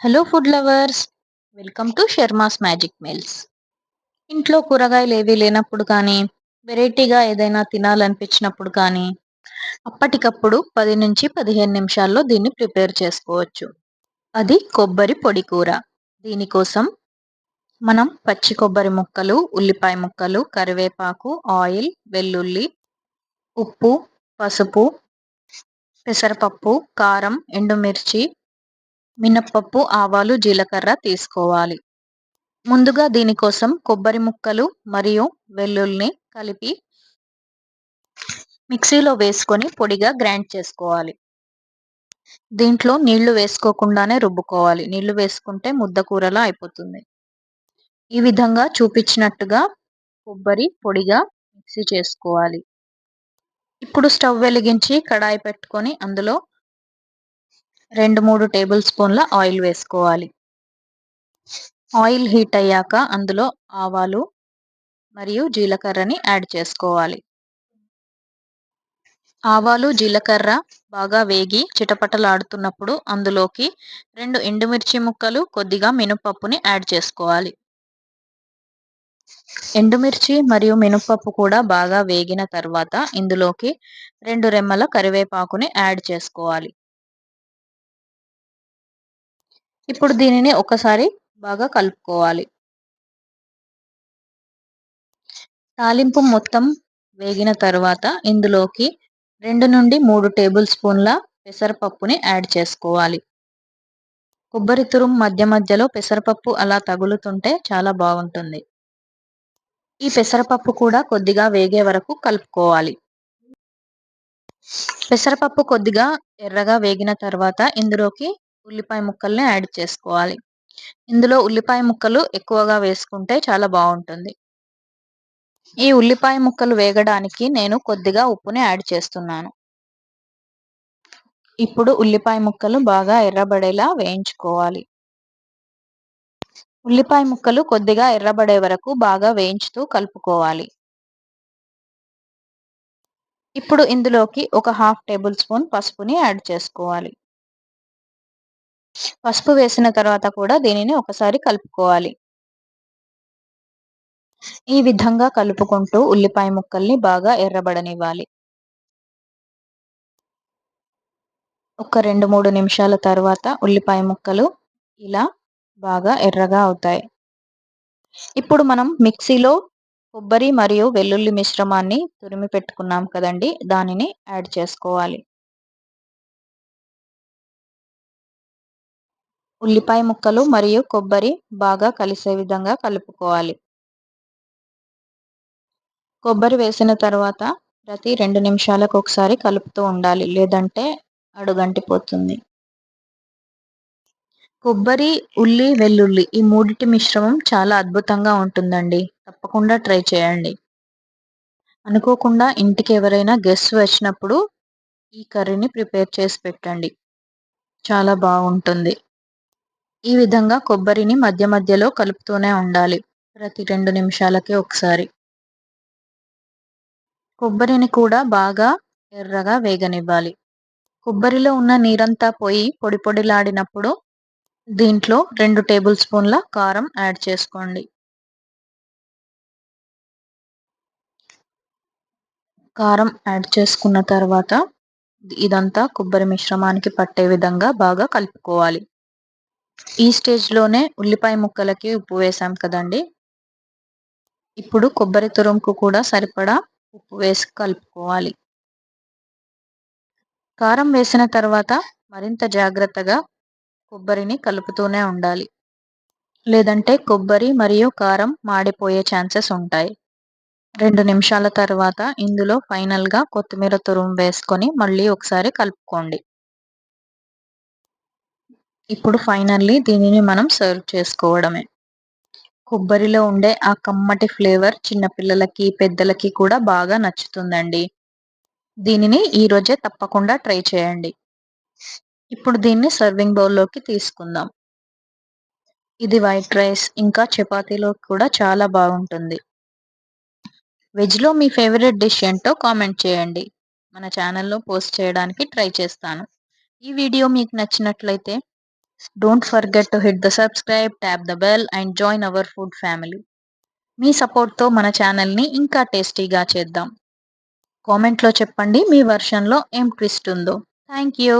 Hello food lovers welcome to Sharma's magic meals ఇంట్లో కూరగాయలు ఏవి లేనప్పుడు కానీ వెరైటీగా ఏదైనా తినాలనిపించినప్పుడు కానీ అప్పటికప్పుడు పది నుంచి పదిహేను నిమిషాల్లో దీన్ని ప్రిపేర్ చేసుకోవచ్చు. అది కొబ్బరి పొడి కూర. దీనికోసం మనం పచ్చి కొబ్బరి ముక్కలు ఉల్లిపాయ ముక్కలు కరివేపాకు ఆయిల్ వెల్లుల్లి ఉప్పు పసుపు పెసరపప్పు కారం ఎండుమిర్చి మినప్పప్పు ఆవాలు జీలకర్ర తీసుకోవాలి. ముందుగా దీనికోసం కొబ్బరి ముక్కలు మరియు వెల్లుల్ని కలిపి మిక్సీలో వేసుకొని పొడిగా గ్రైండ్ చేసుకోవాలి. దీంట్లో నీళ్ళు వేసుకోకుండానే రుబ్బుకోవాలి. నీళ్ళు వేసుకుంటే ముద్ద కూరలా అయిపోతుంది. ఈ విధంగా చూపించినట్టుగా కొబ్బరి పొడిగా మిక్సీ చేసుకోవాలి. ఇప్పుడు స్టవ్ వెలిగించి కడాయి పెట్టుకొని అందులో రెండు మూడు టేబుల్ స్పూన్ల ఆయిల్ వేసుకోవాలి. ఆయిల్ హీట్ అయ్యాక అందులో ఆవాలు మరియు జీలకర్రని యాడ్ చేసుకోవాలి. ఆవాలు జీలకర్ర బాగా వేగి చిటపటలాడుతున్నప్పుడు అందులోకి రెండు ఎండుమిర్చి ముక్కలు కొద్దిగా మినపప్పుని యాడ్ చేసుకోవాలి. ఎండుమిర్చి మరియు మినపప్పు కూడా బాగా వేగిన తర్వాత ఇందులోకి రెండు రెమ్మల కరివేపాకుని యాడ్ చేసుకోవాలి. ఇప్పుడు దీనిని ఒకసారి బాగా కలుపుకోవాలి. తాలింపు మొత్తం వేగిన తర్వాత ఇందులోకి రెండు నుండి మూడు టేబుల్ స్పూన్ల పెసరపప్పుని యాడ్ చేసుకోవాలి. కొబ్బరి తురుం మధ్య మధ్యలో పెసరపప్పు అలా తగులుతుంటే చాలా బాగుంటుంది. ఈ పెసరపప్పు కూడా కొద్దిగా వేగే వరకు కలుపుకోవాలి. పెసరపప్పు కొద్దిగా ఎర్రగా వేగిన తర్వాత ఇందులోకి ఉల్లిపాయ ముక్కల్ని యాడ్ చేసుకోవాలి. ఇందులో ఉల్లిపాయ ముక్కలు ఎక్కువగా వేసుకుంటే చాలా బాగుంటుంది. ఈ ఉల్లిపాయ ముక్కలు వేగడానికి నేను కొద్దిగా ఉప్పుని యాడ్ చేస్తున్నాను. ఇప్పుడు ఉల్లిపాయ ముక్కలు బాగా ఎర్రబడేలా వేయించుకోవాలి. ఉల్లిపాయ ముక్కలు కొద్దిగా ఎర్రబడే వరకు బాగా వేయించుతూ కలుపుకోవాలి. ఇప్పుడు ఇందులోకి ఒక హాఫ్ టేబుల్ స్పూన్ పసుపుని యాడ్ చేసుకోవాలి. పసుపు వేసిన తర్వాత కూడా దీనిని ఒకసారి కలుపుకోవాలి. ఈ విధంగా కలుపుకుంటూ ఉల్లిపాయ ముక్కల్ని బాగా ఎర్రబడనివ్వాలి. ఒక రెండు మూడు నిమిషాల తర్వాత ఉల్లిపాయ ముక్కలు ఇలా బాగా ఎర్రగా అవుతాయి. ఇప్పుడు మనం మిక్సీలో కొబ్బరి మరియు వెల్లుల్లి మిశ్రమాన్ని తురిమి పెట్టుకున్నాం కదండి దానిని యాడ్ చేసుకోవాలి. ఉల్లిపాయ ముక్కలు మరియు కొబ్బరి బాగా కలిసే విధంగా కలుపుకోవాలి. కొబ్బరి వేసిన తర్వాత ప్రతి రెండు నిమిషాలకు ఒకసారి కలుపుతూ ఉండాలి లేదంటే అడుగంటిపోతుంది. కొబ్బరి ఉల్లి వెల్లుల్లి ఈ మూడిటి మిశ్రమం చాలా అద్భుతంగా ఉంటుందండి. తప్పకుండా ట్రై చేయండి. అనుకోకుండా ఇంటికి ఎవరైనా గెస్ట్ వచ్చినప్పుడు ఈ కర్రీని ప్రిపేర్ చేసి పెట్టండి. చాలా బాగుంటుంది. ఈ విధంగా కొబ్బరిని మధ్య మధ్యలో కలుపుతూనే ఉండాలి. ప్రతి రెండు నిమిషాలకి ఒకసారి. కొబ్బరిని కూడా బాగా ఎర్రగా వేగనివ్వాలి. కొబ్బరిలో ఉన్న నీరంతా పోయి పొడి పొడిలాడినప్పుడు దీంట్లో రెండు టేబుల్ స్పూన్ల కారం యాడ్ చేసుకోండి. కారం యాడ్ చేసుకున్న తర్వాత ఇదంతా కొబ్బరి మిశ్రమానికి పట్టే విధంగా బాగా కలుపుకోవాలి. ఈ స్టేజ్లోనే ఉల్లిపాయ ముక్కలకి ఉప్పు వేసాం కదండి. ఇప్పుడు కొబ్బరి తురుముకు కూడా సరిపడా ఉప్పు వేసి కలుపుకోవాలి. కారం వేసిన తర్వాత మరింత జాగ్రత్తగా కొబ్బరిని కలుపుతూనే ఉండాలి. లేదంటే కొబ్బరి మరియు కారం మాడిపోయే ఛాన్సెస్ ఉంటాయి. రెండు నిమిషాల తర్వాత ఇందులో ఫైనల్గా కొత్తిమీర తురుము వేసుకొని మళ్ళీ ఒకసారి కలుపుకోండి. ఇప్పుడు ఫైనల్లీ దీనిని మనం సర్వ్ చేసుకోవడమే. కొబ్బరిలో ఉండే ఆ కమ్మటి ఫ్లేవర్ చిన్నపిల్లలకి పెద్దలకి కూడా బాగా నచ్చుతుందండి. దీనిని ఈరోజే తప్పకుండా ట్రై చేయండి. ఇప్పుడు దీన్ని సర్వింగ్ బౌల్లోకి తీసుకుందాం. ఇది వైట్ రైస్ ఇంకా చపాతీలో కూడా చాలా బాగుంటుంది. వెజ్లో మీ ఫేవరెట్ డిష్ ఏంటో కామెంట్ చేయండి. మన ఛానల్లో పోస్ట్ చేయడానికి ట్రై చేస్తాను. ఈ వీడియో మీకు నచ్చినట్లయితే don't forget to hit the subscribe, tap the bell and join our food family. మీ సపోర్ట్‌తో మన ఛానల్‌ని ఇంకా టేస్టీగా చేద్దాం. కామెంట్‌లో చెప్పండి మీ వర్షన్లో ఏం ట్విస్ట్ ఉందో. Thank you.